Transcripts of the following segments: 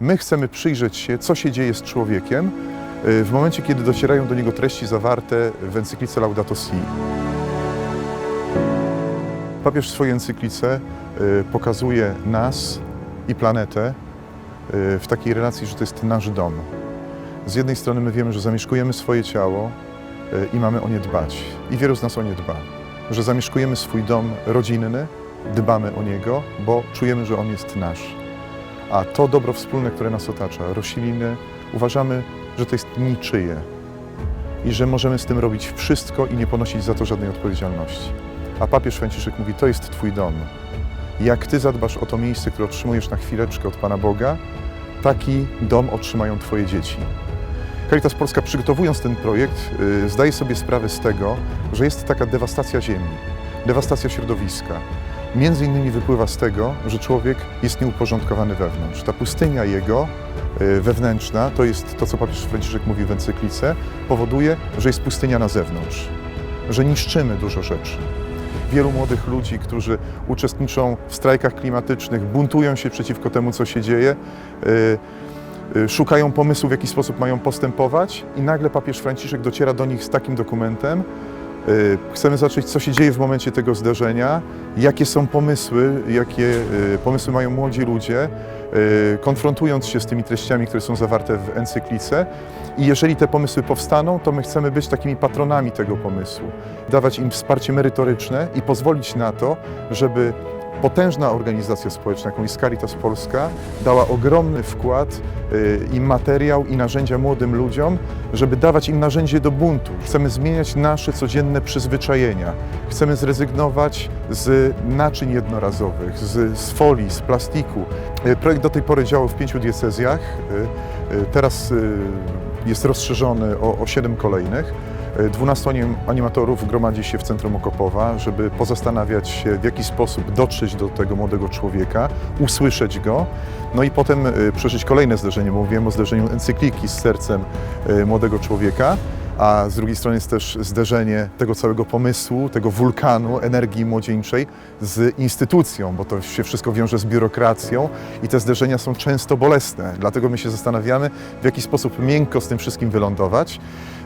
My chcemy przyjrzeć się, co się dzieje z człowiekiem y, w momencie, kiedy docierają do niego treści zawarte w encyklice Laudato Si. Papież w swojej encyklice y, pokazuje nas i planetę y, w takiej relacji, że to jest nasz dom. Z jednej strony my wiemy, że zamieszkujemy swoje ciało i mamy o nie dbać. I wielu z nas o nie dba. Że zamieszkujemy swój dom rodzinny, dbamy o niego, bo czujemy, że on jest nasz. A to dobro wspólne, które nas otacza, rośliny, uważamy, że to jest niczyje i że możemy z tym robić wszystko i nie ponosić za to żadnej odpowiedzialności. A papież Franciszek mówi, to jest Twój dom. Jak Ty zadbasz o to miejsce, które otrzymujesz na chwileczkę od Pana Boga, taki dom otrzymają Twoje dzieci. Caritas Polska przygotowując ten projekt y, zdaje sobie sprawę z tego, że jest taka dewastacja ziemi, dewastacja środowiska. Między innymi wypływa z tego, że człowiek jest nieuporządkowany wewnątrz. Ta pustynia jego y, wewnętrzna, to jest to, co papież Franciszek mówi w encyklice, powoduje, że jest pustynia na zewnątrz, że niszczymy dużo rzeczy. Wielu młodych ludzi, którzy uczestniczą w strajkach klimatycznych, buntują się przeciwko temu, co się dzieje, y, y, szukają pomysłu, w jaki sposób mają postępować, i nagle papież Franciszek dociera do nich z takim dokumentem. Y, Chcemy zobaczyć, co się dzieje w momencie tego zdarzenia, jakie są pomysły, jakie y, pomysły mają młodzi ludzie, y, konfrontując się z tymi treściami, które są zawarte w encyklice. I jeżeli te pomysły powstaną, to my chcemy być takimi patronami tego pomysłu, dawać im wsparcie merytoryczne i pozwolić na to, żeby potężna organizacja społeczna, jaką jest Caritas Polska, dała ogromny wkład y, i materiał, i narzędzia młodym ludziom, żeby dawać im narzędzie do buntu. Chcemy zmieniać nasze codzienne przyzwyczajenia. Chcemy zrezygnować z naczyń jednorazowych, z, z folii, z plastiku. Y, Projekt do tej pory działał w pięciu diecezjach. y, Teraz jest rozszerzony o, o siedem kolejnych. 12 anim- animatorów gromadzi się w centrum Okopowa, żeby pozastanawiać się, w jaki sposób dotrzeć do tego młodego człowieka, usłyszeć go, no i potem y, przeżyć kolejne zdarzenie, bo mówiłem o zdarzeniu encykliki z sercem y, młodego człowieka, a z drugiej strony jest też zderzenie tego całego pomysłu, tego wulkanu energii młodzieńczej z instytucją, bo to się wszystko wiąże z biurokracją i te zderzenia są często bolesne. Dlatego my się zastanawiamy, w jaki sposób miękko z tym wszystkim wylądować.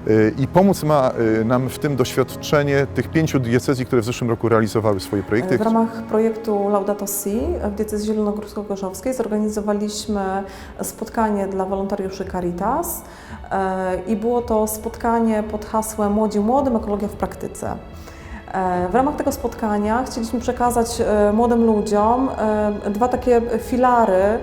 Y, I pomóc ma y, nam w tym doświadczenie tych pięciu diecezji, które w zeszłym roku realizowały swoje projekty. W ramach projektu Laudato Si w diecezji zielonogórsko-gorzowskiej zorganizowaliśmy spotkanie dla wolontariuszy Caritas e, i było to spotkanie pod hasłem Młodzi Młodym, ekologia w praktyce. E, W ramach tego spotkania chcieliśmy przekazać e, młodym ludziom e, dwa takie filary,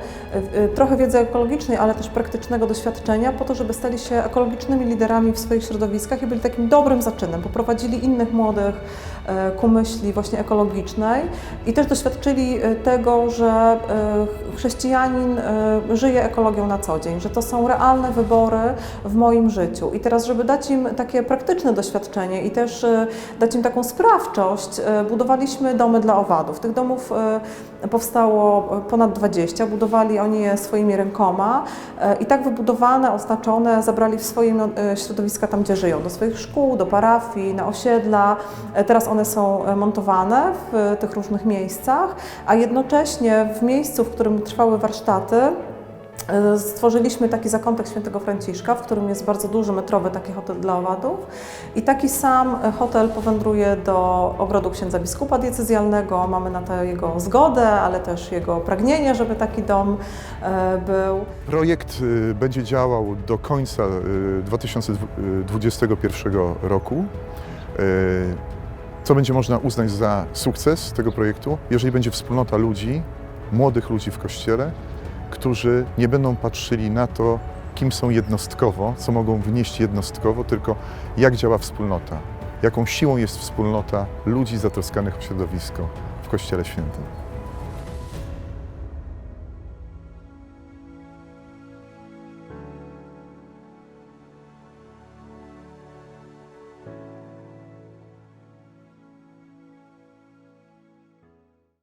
trochę wiedzy ekologicznej, ale też praktycznego doświadczenia, po to, żeby stali się ekologicznymi liderami w swoich środowiskach i byli takim dobrym zaczynem. Poprowadzili innych młodych ku myśli właśnie ekologicznej i też doświadczyli tego, że chrześcijanin żyje ekologią na co dzień, że to są realne wybory w moim życiu. I teraz, żeby dać im takie praktyczne doświadczenie i też dać im taką sprawczość, e, budowaliśmy domy dla owadów. Tych domów e, powstało ponad 20, budowali oni je swoimi rękoma e, i tak wybudowane, oznaczone zabrali w swoje no, środowiska tam, gdzie żyją, do swoich szkół, do parafii, na osiedla. Teraz one są montowane w tych różnych miejscach, a jednocześnie w miejscu, w którym trwały warsztaty, Stworzyliśmy taki zakątek Świętego Franciszka, w którym jest bardzo duży metrowy taki hotel dla owadów i taki sam hotel powędruje do ogrodu księdza biskupa diecezjalnego. Mamy na to jego zgodę, ale też jego pragnienie, żeby taki dom e, był. Projekt y, będzie działał do końca y, 2021 roku. Y, Co będzie można uznać za sukces tego projektu, jeżeli będzie wspólnota ludzi, młodych ludzi w kościele, którzy nie będą patrzyli na to, kim są jednostkowo, co mogą wnieść jednostkowo, tylko jak działa wspólnota, jaką siłą jest wspólnota ludzi zatroskanych o środowisko w Kościele Świętym.